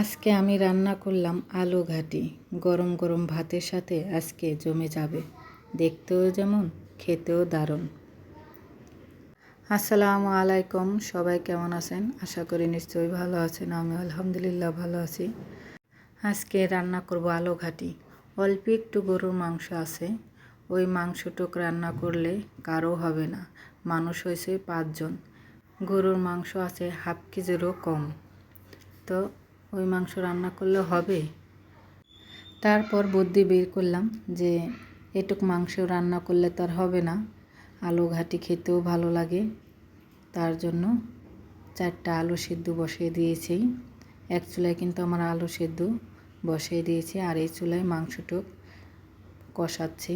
আজকে আমি রান্না করলাম আলু ঘাটি। গরম গরম ভাতের সাথে আজকে জমে যাবে। দেখতেও যেমন, খেতেও দারুণ। আসসালামু আলাইকুম, সবাই কেমন আছেন? আশা করি নিশ্চয়ই ভালো আছেন আমি আলহামদুলিল্লাহ ভালো আছি। আজকে রান্না করব আলু ঘাটি। অল্প একটু গরুর মাংস আছে। ওই মাংসটুক রান্না করলে কারও হবে না। মানুষ হয়েছে পাঁচজন। গরুর মাংস আছে হাফ কেজিরও কম। তো ওই মাংস রান্না করলে হবে। তারপর বুদ্ধি বের করলাম যে, এটুক মাংস রান্না করলে তার হবে না। আলু ঘাটি খেতেও ভালো লাগে। তার জন্য চারটা আলু সেদ্ধ বসিয়ে দিয়েছি। এক চুলায় কিন্তু আমার আলু সেদ্ধ বসিয়ে দিয়েছি আর এই চুলায় মাংসটুক কষাচ্ছি,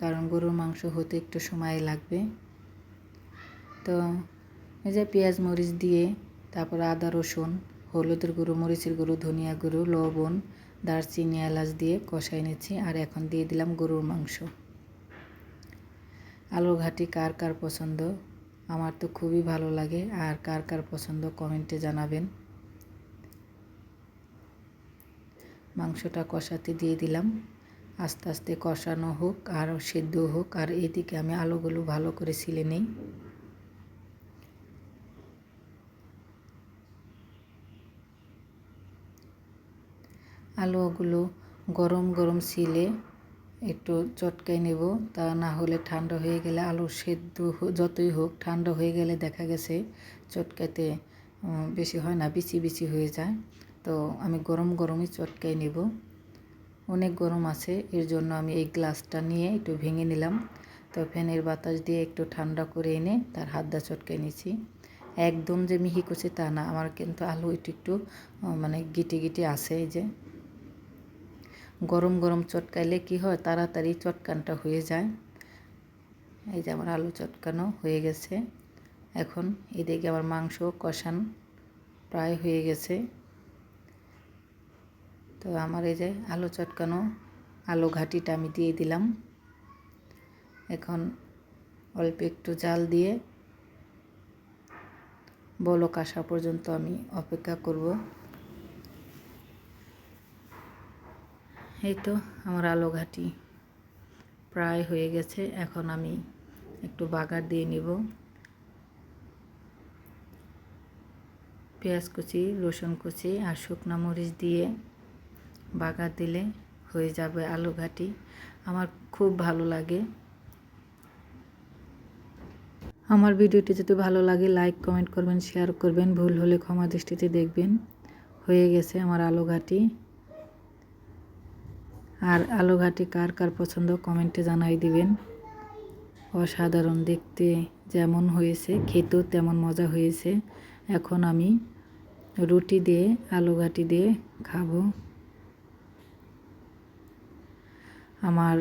কারণ গরুর মাংস হতে একটু সময় লাগবে। তো এই যে পেঁয়াজ মরিচ দিয়ে, তারপর আদা রসুন হলুদের গুঁড়ো, মরিচের গুঁড়ো, ধনিয়া গুঁড়ো, লবণ, দারচিনি, এলাচ দিয়ে কষাই নিচ্ছি আর এখন দিয়ে দিলাম গরুর মাংস। আলুর ঘাটি কার কার পছন্দ? আমার তো খুবই ভালো লাগে আর কার কার পছন্দ কমেন্টে জানাবেন। মাংসটা কষাতে দিয়ে দিলাম। আস্তে আস্তে কষানো হোক আর সেদ্ধ হোক আর এদিকে আমি আলুগুলো ভালো করে ছিলে নিই। আলুগুলো গরম গরম ছিলে একটু চটকাই নেব। তা না হলে ঠান্ডা হয়ে গেলে আলু সেদ্ধ যতই হোক ঠান্ডা হয়ে গেলে দেখা গেছে চটকাতে বেশি হয় না, বিচি বিচি হয়ে যায়। তো আমি গরম গরমই চটকাই নেব। অনেক গরম আছে, এর জন্য আমি এই গ্লাসটা নিয়ে একটু ভেঙে নিলাম। তো ফ্যানের বাতাস দিয়ে একটু ঠান্ডা করে এনে তার হাত দা চটকাই নিয়েছি। একদম যে মিহি করছে তা না, আমার কিন্তু আলু একটু একটু মানে গিটে গিটে আছে এই যে। গরম গরম চটকাইলে কি হয়? তাড়াতাড়ি চটকানটা হয়ে যায়। এই যে আমার আলু চটকানো হয়ে গেছে। এখন এদিকে আমার মাংস কষান প্রায় হয়ে গেছে। তো আমার এই যে আলু চটকানো আলু ঘাটিটা আমি দিয়ে দিলাম। এখন অল্প একটু জাল দিয়ে বলক আসা পর্যন্ত আমি অপেক্ষা করব। এই তো আমার আলু ঘাটি প্রায় হয়ে গেছে। এখন আমি একটু বাগার দিয়ে নিব। পেঁয়াজ কুচি, রসুন কুচি আর শুকনো মরিচ দিয়ে বাগার দিলে হয়ে যাবে আলু ঘাটি। আমার খুব ভালো লাগে। আমার ভিডিওটি যদি ভালো লাগে, লাইক, কমেন্ট করবেন, শেয়ার করবেন। ভুল হলে ক্ষমা দৃষ্টিতে দেখবেন। হয়ে গেছে আমার আলু ঘাটি। আর আলু ঘাটি কার কার পছন্দ কমেন্টে জানাই দিবেন। অসাধারণ দেখতে যেমন হয়েছে, খেতেও তেমন মজা হয়েছে। এখন আমি রুটি দিয়ে আলু ঘাটি দিয়ে খাব। আমার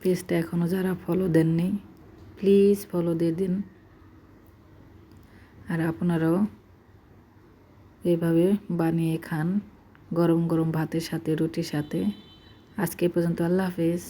পেজটা এখনও যারা ফলো দেননি প্লিজ ফলো দিয়ে দিন। আর আপনারাও এভাবে বানিয়ে খান, গরম গরম ভাতের সাথে, রুটির সাথে। আজকে পর্যন্ত আল্লাহ হাফিজ